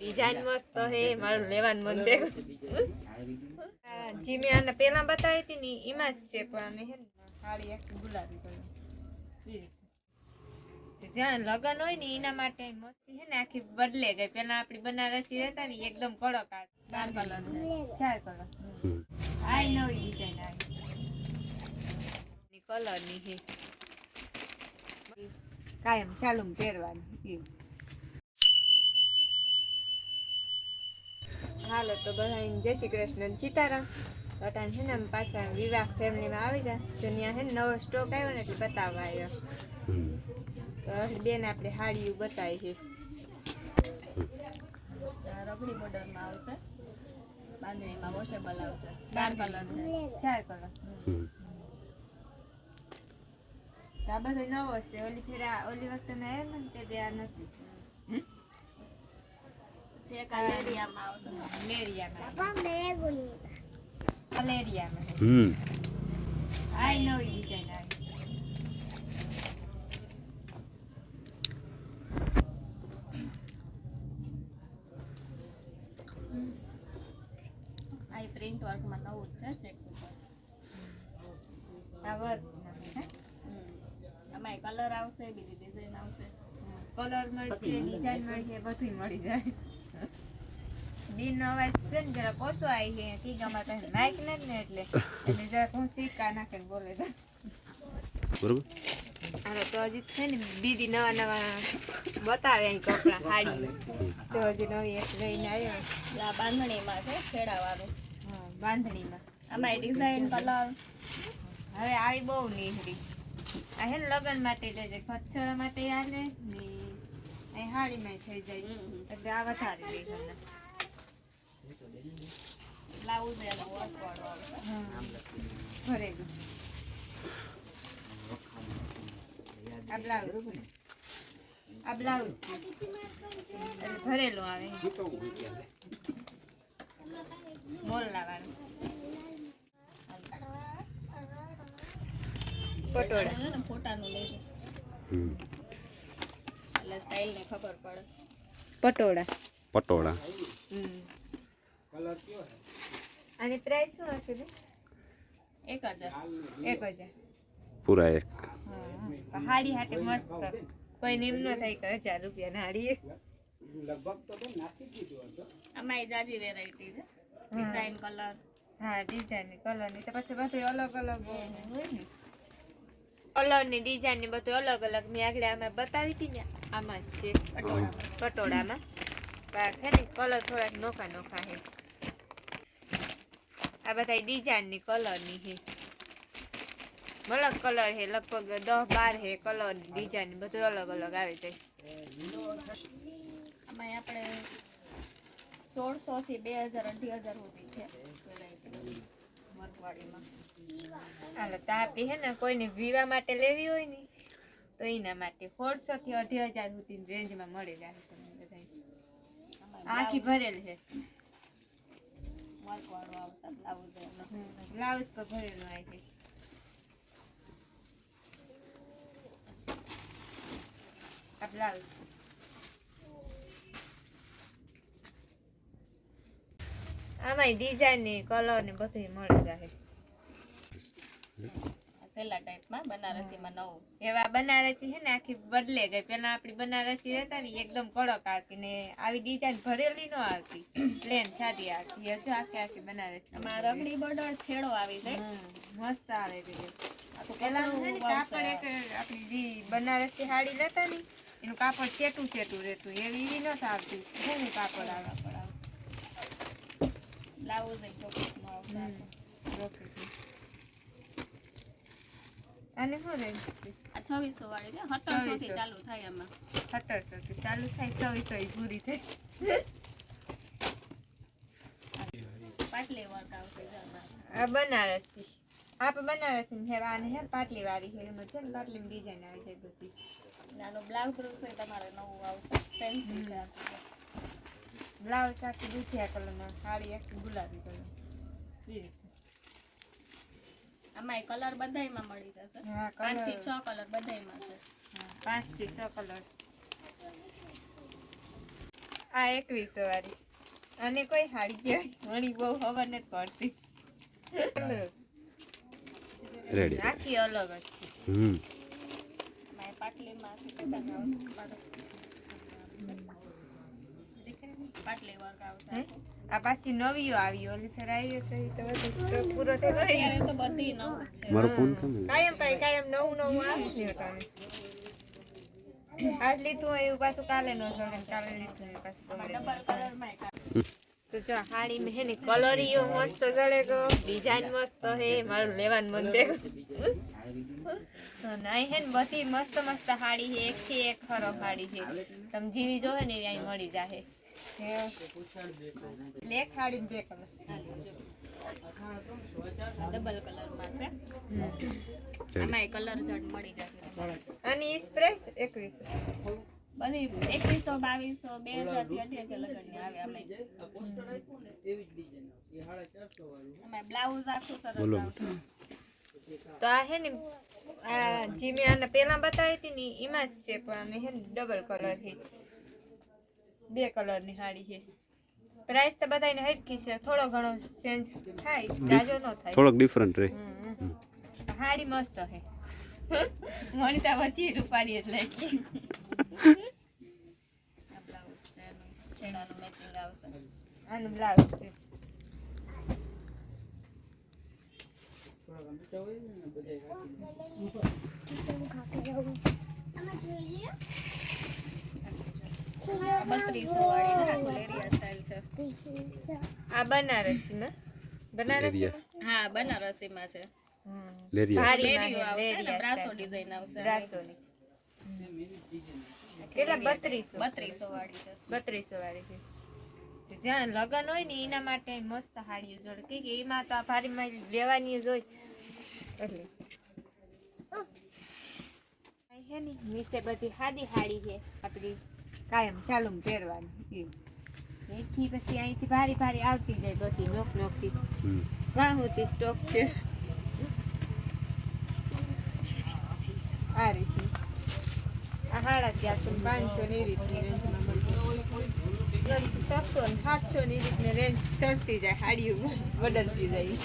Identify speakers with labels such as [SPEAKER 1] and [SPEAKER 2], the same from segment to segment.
[SPEAKER 1] Design મસ્ત હે, મારું લેવાનું મન છે. જી મેં આને પહેલાં બતાવી હતી ને એમાં જ છે, પણ હે હાડી આખી ગુલાબી કલર. જ્યાં લગન હોય ને એના માટે મસ્તી છે ને આખી બદલે ગઈ. પેલા આપણી બનારસી રહેતા ને એકદમ કડક આ ચાર કલર ચાર કલર. આ નવી ડિઝાઇન આવી. કલરની હે. કાયમ ચાલુ પહેરવાની. હાલો તો બધા જય શ્રી કૃષ્ણ સીતારામ. અટાણ છે ને આમ પાછા વિવાહ ફેમિલીમાં આવી ગયા. જુનિયા ત્યાં છે ને નવો સ્ટોક આવ્યો ને એટલે બતાવવા આવ્યો. તો બેન આપણે હાડીયું બતાવી છે.
[SPEAKER 2] રબડી બોર્ડરમાં આવશે. બાંધણીમાં વોશેબલ આવશે. ચાર કલર છે.
[SPEAKER 1] ચાર કલર આ બધો નવો છે. ઓલી ફેરા ઓલી વખતે મેં આવ્યો ને તે આ નથી.
[SPEAKER 3] હમ.
[SPEAKER 1] આ ઈ નવી ડિઝાઇન આવી
[SPEAKER 2] આઈ પ્રિન્ટ વર્કમાં નવું જ છે ચેક્સ ઉપર.
[SPEAKER 1] આ વર્ક
[SPEAKER 2] આમાં કલર આવશે બીજી ડિઝાઇન આવશે.
[SPEAKER 1] કલર મળશે ડિઝાઇન મળશે બધું મળી જાય. બિન અવાજ છે ને જરા ઓછો આવી છે કી ગમે તો માઇક ને ને એટલે. એટલે જરાક હું સિક્કા નાખીને બોલે તો
[SPEAKER 3] બરોબર?
[SPEAKER 1] તો હજી છે ને દીદી નવા નવા બતાવે અહીં કપડાં સાડી તો હજી નવી એક લઈને આવ્યો.
[SPEAKER 2] આ બાંધણીમાં છે છેડાવાળું
[SPEAKER 1] હા બાંધણીમાં.
[SPEAKER 2] આમાં ડિઝાઇન કલર
[SPEAKER 1] હવે આવી બહુ નીકળી આ હે ને લગ્ન માટે લેજે ખચ્ચર માટે આને ને અહીં હાડીમાં થઈ જાય. એટલે આ વધારે લઈ
[SPEAKER 2] બ્લાઉઝ એનો વર્ક વાળો આવશે
[SPEAKER 1] આ બ્લાઉઝ. આ બ્લાઉઝ. એટલે ભરેલું આવે. મોલ લાવવાનું. પટોળા.
[SPEAKER 2] ફોટાનું લેજો. એટલે સ્ટાઇલને ખબર પડે.
[SPEAKER 1] પટોળા.
[SPEAKER 3] પટોળા.
[SPEAKER 1] આની પ્રાઇસ શું હશે?
[SPEAKER 2] એક હજાર.
[SPEAKER 1] એક હજાર.
[SPEAKER 3] પૂરા એક.
[SPEAKER 1] હા. હાડી હાટે મસ્ત. કોઈ નિમ ન થાય કે હજાર રૂપિયા હાડી
[SPEAKER 2] એક અમારી જાજી વેરાયટી છે. ડિઝાઇન કલર
[SPEAKER 1] હા ડિઝાઇન કલરની. તો પછી બધું અલગ અલગ હોય. ને. કલરની ડિઝાઇનની બધું અલગ અલગ. મેં આગળ અમે બતાવી હતી ને આમાં જ છે. પટોળામાં. બાર છે ને કલર થોડાક નોખા નોખા છે. આ બધા ડિઝાઇનની કલરની છે. અલગ કલર છે લગભગ દસ બાર છે કલર ડિઝાઇન બધું અલગ અલગ આવી જાય
[SPEAKER 2] આમાં આપણે સોળસો થી બે હજાર અઢી હજાર સુધી છે.
[SPEAKER 1] હાલો તો હે ને કોઈને વિવાહ માટે લેવી હોય ને તો એના માટે સોળસો થી અઢી હજાર સુધીની રેન્જમાં મળી જાય તમને બધા આખી ભરેલ છે.
[SPEAKER 2] બ્લાઉઝ
[SPEAKER 1] બ્લાઉઝ તો ભરેલું આવે આ બ્લાઉઝ આમાં ડિઝાઇન ને કલર ને બધું મળી જાય.
[SPEAKER 2] સેલા ટાઈપમાં બનારસીમાં નવું.
[SPEAKER 1] એવા બનારસી છે ને આખી બદલે ગઈ. પેલા આપણી બનારસી રહેતા ને એકદમ કડક આવતી ને આવી ડિઝાઇન ભરેલી ન આવતી પ્લેન સાદી આવતી હજુ આખી આખી બનારસી.
[SPEAKER 2] આમાં રગડી બોર્ડર છેડો આવી જાય
[SPEAKER 1] મસ્ત આવે છે
[SPEAKER 2] આખું
[SPEAKER 1] પેલા
[SPEAKER 2] કપડું
[SPEAKER 1] કાપડ એક આપણી જે બનારસી સાડી લેતા ને એનું કાપડ ચેટું ચેટું રહેતું. એવી નથ આવતી ઘણું કાપડ આવે
[SPEAKER 2] આવશે બ્લાઉઝ એક ચોક્કસનું આવશે આખું.
[SPEAKER 1] અને શું રહે?
[SPEAKER 2] આ છવ્વીસો વાળી છે સત્તરસો થી ચાલુ થાય આમાં.
[SPEAKER 1] સત્તરસો થી ચાલુ થાય છવ્વીસો પૂરી થાય
[SPEAKER 2] પાટલી વર્ક આવશે
[SPEAKER 1] બનારસી. આપણે બનારસી છે આને હે પાટલી વાળી છે એમાં છે ને પાટલી ડિઝાઇન આવી છે બધી.
[SPEAKER 2] નાનો બ્લાઉઝ હોય તમારે નવું આવશે.
[SPEAKER 1] બ્લાઉઝ આખી દુધિયા કલરમાં સાડી આખી ગુલાબી કલર
[SPEAKER 2] આમાં કલર બધાયમાં મળી જશે.
[SPEAKER 1] હા પાંચથી
[SPEAKER 2] છ કલર બધાયમાં છે.
[SPEAKER 1] પાંચથી છ કલર. આ એકવીસો વાળી અને કોઈ હાડી કહેવાય ઘણી બહુ ખબર નથી પડતી.
[SPEAKER 3] રેડી
[SPEAKER 1] આખી અલગ જ છે.
[SPEAKER 3] હમ.
[SPEAKER 2] પાટલીમાં છે કદાચ આવશે પાટલી વર્ક
[SPEAKER 1] બધી કાયમ કાયમ નવું નવું આજ લીધું એવું પાછું કાલે ન
[SPEAKER 2] જોડે કલરમાં
[SPEAKER 1] મસ્ત જડે ગો ડિઝાઇન મસ્ત હે મારું લેવાનું મન છે. તો હે ને બધી મસ્ત મસ્ત હાડી છે એક થી એક ખરો હાડી છે. તમે જીવી જો ને ત્યાં મળી જાહે. લેખ બે કલર
[SPEAKER 2] ડબલ કલરમાં છે એમાં કલર જડ મળી જાય
[SPEAKER 1] અને ઈ એકવીસ.
[SPEAKER 2] બધી એકવીસો બાવીસો બે હજારથી આવે અમે બ્લાઉઝ આખું સરસ આવશે
[SPEAKER 1] તો આ હે ને આ જે મેં આને પેલા બતાવી હતી ને એમાં જ છે પણ હે ને ડબલ કલર છે બે કલરની સાડી છે. પ્રાઇસ તો બધાને હરખી છે. થોડો ઘણો ચેન્જ થાય જાજો ન થાય.
[SPEAKER 3] થોડોક ડિફરન્ટ રહે
[SPEAKER 1] હમ. હાડી મસ્ત છે. મણિતા વચ્ચે રૂપારી એટલે. લાગી
[SPEAKER 2] આ બ્લાઉઝ છે થોડા આવશે
[SPEAKER 1] આનું બ્લાઉઝ છે.
[SPEAKER 2] બત્રીસો વાળી છે
[SPEAKER 1] જ્યાં લગન હોય ને એના માટે મસ્ત હાડીઓ જોડે કે એમાં તો આ ભારીમાં લેવાની જ હોય હે ને નીચે બધી સાદી હાડી છે આપણી કાયમ ચાલુ પહેરવાની એથી પછી અહીંથી ભારી ભારી આવતી જાય બધી નોક નોકથી.
[SPEAKER 3] હમ.
[SPEAKER 1] હોતી સ્ટોક છે. આ રીતે. આ સાડા ચારસો ને પાંચસો ને એ રીતની રેન્જમાં મળતી સાતસો ને સાતસો ની રીતની રેન્જ ચડતી જાય હાડીઓ બદલતી જાય.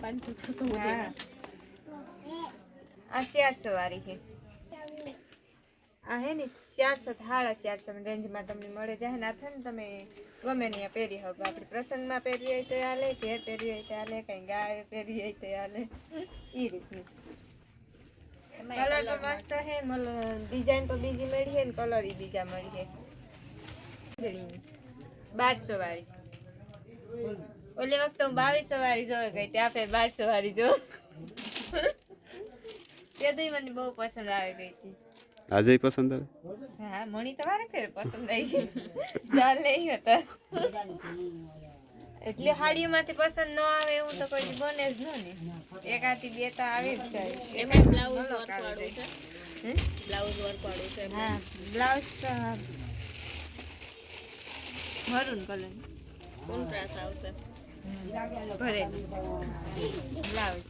[SPEAKER 2] પાંચસો છસો.
[SPEAKER 1] આ ચારસો વાળી છે. આ હે ને ચારસો સાડા ચારસો રેન્જમાં તમને મળે જાય. ને આ છે ને તમે ગમે ત્યાં પહેરી શકો. આપણે પ્રસંગમાં પહેરી હોય તો હાલે ઘેર પહેરી હોય તો હાલે કઈ ગાય પહેરી હોય તો હાલે. એ રીતની. કલર તો મસ્ત છે ડિઝાઇન તો બીજી મળી છે ને કલર એ બીજા મળી છે. બારસો વાળી. ઓલી વખતે હું બાવીસો વાળી જોવા ગઈ ત્યાં ફેર બારસો વાળી જો તે મને બહુ પસંદ આવી ગઈ હતી.
[SPEAKER 3] આજે પસંદ આવે?
[SPEAKER 1] હા મણી તમારે કે પસંદ આવી ગઈ. ચાલ લઈ હતા. એટલે હાડીમાંથી પસંદ ન આવે એવું તો કોઈ બને જ ન ને. એકાથી બે તો આવી જ જાય.
[SPEAKER 2] એમાં બ્લાઉઝ
[SPEAKER 1] બોલો
[SPEAKER 2] વર્ક વાળું છે?
[SPEAKER 1] હમ?
[SPEAKER 2] બ્લાઉઝ વર્ક વાળું છે
[SPEAKER 1] હા બ્લાઉઝ તો મરૂન કલર.
[SPEAKER 2] કોન્ટ્રાસ્ટ આવશે.
[SPEAKER 1] ભરેલું. બ્લાઉઝ.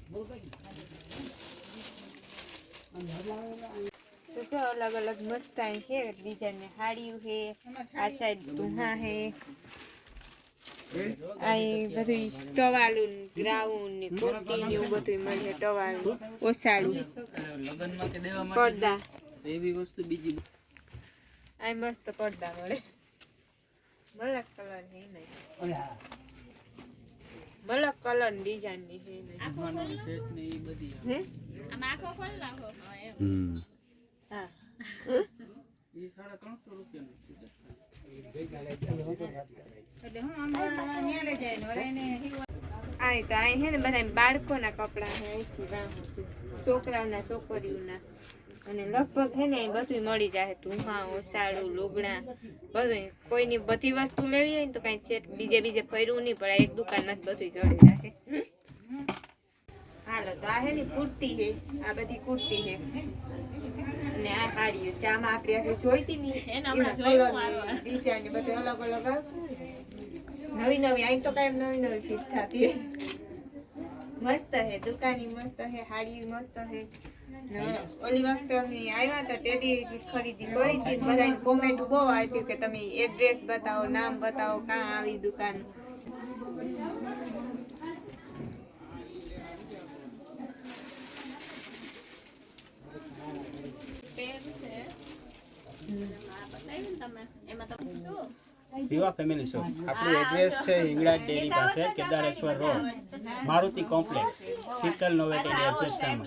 [SPEAKER 1] તો જો અલગ અલગ મસ્ત છે ડિઝાઇન ને હાડીયું છે આ સાઈડ ધુહા છે. અહીં બધું ટવાલું ગ્રાઉન્ડ ને ને એવું બધું મળે ટવાલું
[SPEAKER 4] માટે
[SPEAKER 1] પડદા.
[SPEAKER 4] એવી વસ્તુ બીજી
[SPEAKER 1] આ મસ્ત પડદા મળે. મલક કલર હે નહીં મલક કલર ડિઝાઇનની છે નહીં
[SPEAKER 4] સેટ ને એ બધી
[SPEAKER 1] હે?
[SPEAKER 2] આમાં આખો ખોલ નાખો. હા, એમ.
[SPEAKER 3] હમ.
[SPEAKER 1] હા
[SPEAKER 4] એ સાડા ત્રણસો રૂપિયાનું છે
[SPEAKER 1] આ તો અહીં છે ને બધા બાળકોના કપડાં છે અહીંથી વાહ છોકરાઓના છોકરીઓના. અને લગભગ છે ને અહીં બધું મળી જાય ધુમા ઓસાડું લુગડા બધું કોઈની બધી વસ્તુ લેવી હોય ને તો કાંઈ છે બીજે બીજે ફરવું નહીં પડે એક દુકાનમાં જ બધું જડી જાય હાલો તો આ હે ને કુર્તી હે આ બધી કુર્તી છે. ને આ સાડીઓ છે. આમાં આપણે આખી જોઈતી ને design ને બધું અલગ અલગ આવતું નવી નવી અહીં તો કાંઈ નવી નવી ફિટ થતી મસ્ત હે દુકાની મસ્ત હે હાડી મસ્ત હે ઓલી વખતે અમે આવ્યા હતા તેથી ખરીદી કરી હતી બધાની કોમેન્ટ બહુ આવી કે તમે એડ્રેસ બતાવો નામ બતાવો કાં આવી દુકાન
[SPEAKER 2] પેન છે આ બતાવ્યું ને તમે એમાં તમે
[SPEAKER 5] વિવા ફેમિલી શોપ આપણું એડ્રેસ છે હિંગળાજ ડેરી પાસે કેદારેશ્વર રોડ મારુતિ કોમ્પ્લેક્સ શીતલ નોવેટરી સામે